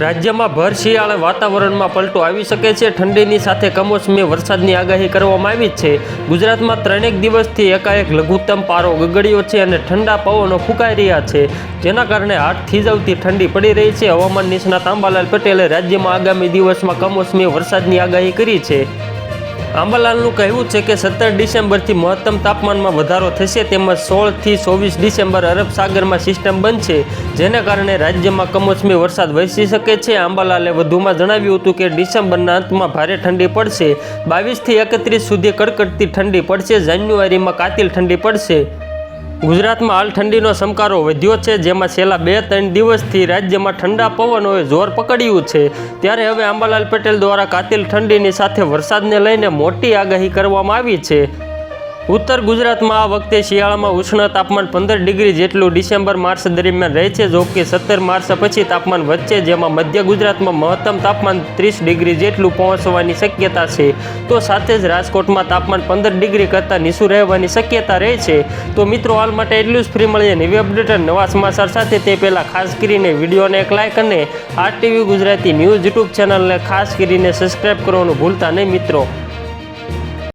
રાજ્યમાં ભર શિયાળે વાતાવરણમાં પલટો આવી શકે છે. ઠંડીની સાથે કમોસમી વરસાદની આગાહી કરવામાં આવી છે. ગુજરાતમાં ત્રણેક દિવસથી એકાએક લઘુત્તમ પારો ગગડ્યો છે અને ઠંડા પવનો ફૂંકાઈ રહ્યા છે. જેના કારણે હાથ થીજાવતી ઠંડી પડી રહી છે. હવામાન નિષ્ણાત આંબાલાલ પટેલે રાજ્યમાં આગામી દિવસમાં કમોસમી વરસાદની આગાહી કરી છે. આંબાલાલનું કહેવું છે કે સત્તર ડિસેમ્બરથી મહત્તમ તાપમાનમાં વધારો થશે, તેમજ સોળથી ચોવીસ ડિસેમ્બર અરબ સાગરમાં સિસ્ટમ બનશે, જેના કારણે રાજ્યમાં કમોસમી વરસાદ વરસી શકે છે. આંબાલાલે વધુમાં જણાવ્યું હતું કે ડિસેમ્બરના અંતમાં ભારે ઠંડી પડશે. બાવીસથી એકત્રીસ સુધી કડકડતી ઠંડી પડશે. જાન્યુઆરીમાં કાતિલ ઠંડી પડશે. ગુજરાતમાં હાલ ઠંડીનો સમકારો વધ્યો છે, જેમાં છેલ્લા બે ત્રણ દિવસથી રાજ્યમાં ઠંડા પવનોએ જોર પકડ્યું છે. ત્યારે હવે આંબાલાલ પટેલ દ્વારા કાતિલ ઠંડીની સાથે વરસાદને લઈને મોટી આગાહી કરવામાં આવી છે. ઉત્તર ગુજરાતમાં આ વખતે શિયાળામાં ઉષ્ણ તાપમાન પંદર ડિગ્રી જેટલું ડિસેમ્બર, માર્ચ દરમિયાન રહે છે, જો કે સત્તર માર્ચ પછી તાપમાન વધશે, જેમાં મધ્ય ગુજરાતમાં મહત્તમ તાપમાન ત્રીસ ડિગ્રી જેટલું પહોંચવાની શક્યતા છે. તો સાથે જ રાજકોટમાં તાપમાન પંદર ડિગ્રી કરતાં નીચું રહેવાની શક્યતા રહે છે. તો મિત્રો, હાલ માટે એટલું જ. ફ્રી મળીએ નવી અપડેટ નવા સમાચાર સાથે. તે પહેલાં ખાસ કરીને વિડીયોને એક લાઇક અને આરટીવી ગુજરાતી ન્યૂઝ યુટ્યુબ ચેનલને ખાસ કરીને સબસ્ક્રાઈબ કરવાનું ભૂલતા નહીં મિત્રો.